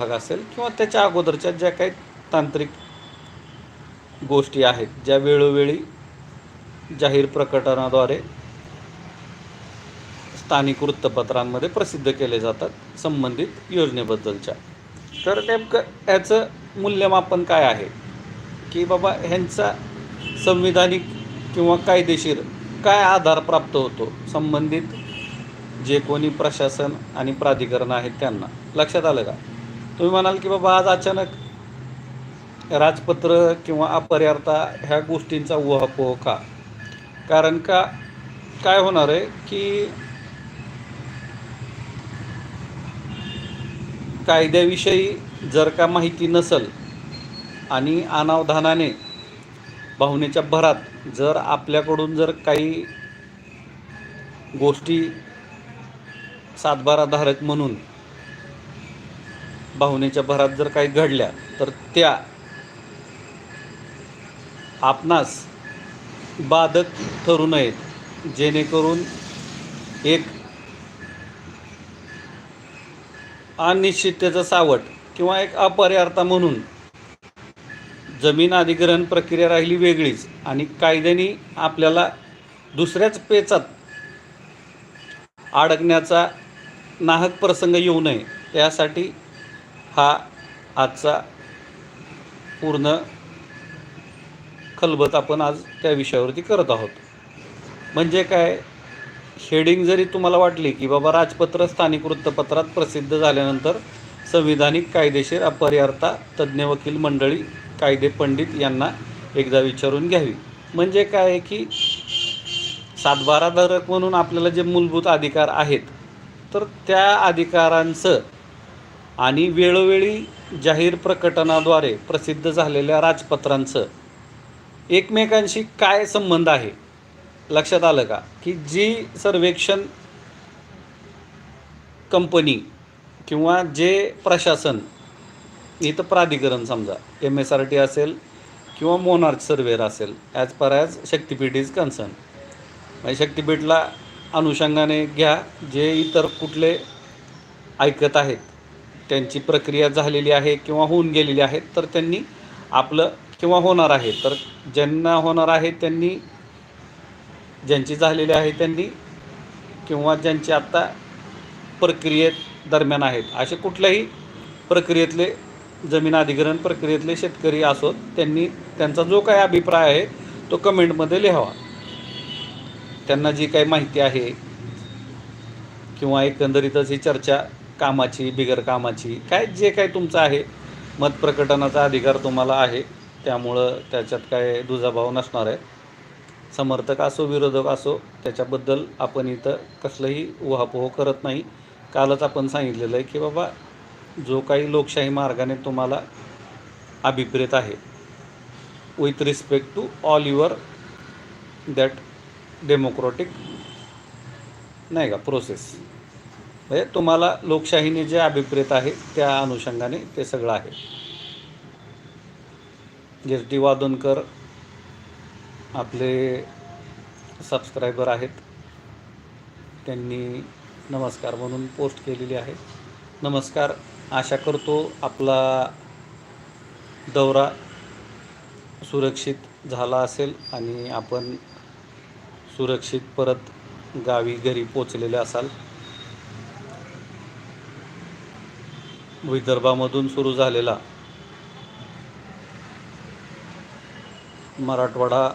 भाग असेल किंवा त्याच्या अगोदरच्या ज्या काही तांत्रिक गोष्टी आहेत ज्या वेळोवेळी जाहीर प्रकटनाद्वारे स्थानिक वृत्तपत्रांमध्ये प्रसिद्ध केले जातात संबंधित योजनेबद्दलच्या. तर नेमकं याचं मूल्यमापन काय आहे? की बाबा ह्यांचा संविधानिक किंवा कायदेशीर काय आधार प्राप्त होतो? संबंधित जे कोणी प्रशासन आणि प्राधिकरण आहेत त्यांना. लक्षात आलं का? तुम्ही म्हणाल की बाबा आज अचानक राजपत्र किंवा अपर्यार्था ह्या गोष्टींचा उहापोह का? कारण का काय होणार आहे की कायद्याविषयी जर का माहिती नसल आणि अनावधानाने भावनेच्या भरात जर आपल्याकडून जर काही गोष्टी सातबाराधारक म्हणून भावनेच्या भरात जर काही घडल्या तर त्या आपणास बाधक ठरू नयेत. जेणेकरून एक अनिश्चिततेचं सावट किंवा एक अपर्यार्था म्हणून जमीन अधिग्रहण प्रक्रिया राहिली वेगळीच आणि कायद्याने आपल्याला दुसऱ्याच पेचात अडकण्याचा नाहक प्रसंग येऊ नये यासाठी हा आजचा पूर्ण खलबत आपण आज त्या विषयावरती करत आहोत. म्हणजे काय हेडिंग जरी तुम्हाला वाटली की बाबा राजपत्र स्थानिक वृत्तपत्रात प्रसिद्ध झाल्यानंतर संविधानिक कायदेशीर अपरिहार्ता तज्ज्ञ वकील मंडळी कायदे पंडित यांना एकदा विचारून घ्यावी. म्हणजे काय आहे की सातबाराधारक म्हणून आपल्याला जे मूलभूत अधिकार आहेत तर त्या अधिकारांचं आणि वेळोवेळी जाहीर प्रकटनाद्वारे प्रसिद्ध झालेल्या राजपत्रांचं एकमेकांशी काय संबंध आहे? लक्षात आलं का? की जी सर्वेक्षण कंपनी किंवा जे प्रशासन इथं प्राधिकरण समजा एम एस आर टी असेल किंवा मोनार्च सर्वेअर असेल as per as Shaktipeeth is concern म्हणजे शक्तीपीठला अनुषंगाने घ्या जे इतर कुठले ऐकत आहेत त्यांची प्रक्रिया झालेली आहे किंवा होऊन गेलेली आहे तर त्यांनी आपलं किंवा होणार आहे तर ज्यांना होणार आहे त्यांनी ज्यांची झालेली आहे त्यांनी किंवा ज्यांची आत्ता प्रक्रियेत दरम्यान आहेत असे कुठल्याही प्रक्रियेतले जमीन अधिग्रहण प्रक्रियेतले शेतकरी असोत त्यांनी त्यांचा जो काही अभिप्राय आहे तो कमेंटमध्ये लिहावा. त्यांना जी काही माहिती आहे किंवा एकंदरीतच ही चर्चा कामाची बिगर कामाची काय जे काय तुमचं आहे मत प्रकटनाचा अधिकार तुम्हाला आहे त्यामुळं त्याच्यात काय दुजाभाव नसणार आहे. समर्थक असो विरोधक असो त्याच्याबद्दल आपण इथं कसलंही उहापोह करत नाही. कालच आपण सांगितलेलं आहे की बाबा जो काही लोकशाही मार्गाने तुम्हाला अभिप्रेत आहे with respect to all your that democratic नाही का प्रोसेस म्हणजे तुम्हाला लोकशाहीने जे अभिप्रेत आहे त्या अनुषंगाने ते सगळं आहे. एस डी वादनकर आपले सबस्क्रायबर आहेत. त्यांनी नमस्कार म्हणून पोस्ट केलेली आहे. नमस्कार आशा करतो आपला दौरा सुरक्षित झाला असेल आणि आपण सुरक्षित परत गावी घरी पोचलेले असाल. विदर्भामधून सुरू झालेला मराठवाडा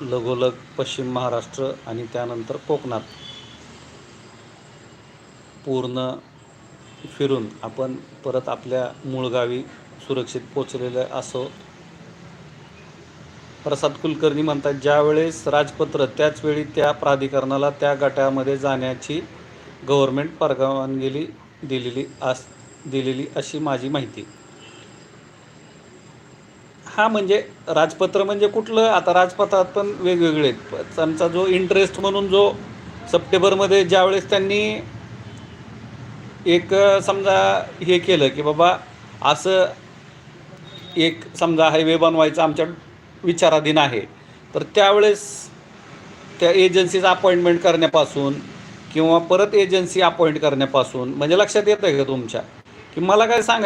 लगोलग पश्चिम महाराष्ट्र आणि त्यानंतर कोकणात पूर्ण फिरून आपण परत आपल्या मूळ गावी सुरक्षित पोचलेलं असो. प्रसाद कुलकर्णी म्हणतात ज्यावेळेस राजपत्र त्याचवेळी त्या प्राधिकरणाला त्या गटामध्ये जाण्याची गव्हर्मेंट परवानगी दिलेली अस दिलेली अशी माझी माहिती. हा म्हणजे राजपत्र म्हणजे कुठलं? आता राजपत्रात पण वेगवेगळे आहेत. त्यांचा जो इंटरेस्ट म्हणून जो सप्टेंबरमध्ये ज्यावेळेस त्यांनी एक समजा हे केलं की बाबा असं एक समजा हायवे बनवायचा आमच्या विचाराधीन आहे. तर त्यावेळेस त्या एजन्सीचं अपॉइंटमेंट करण्यापासून किंवा परत एजन्सी अपॉइंट करण्यापासून म्हणजे लक्षात येतं आहे का तुमच्या? की मला काय सांगा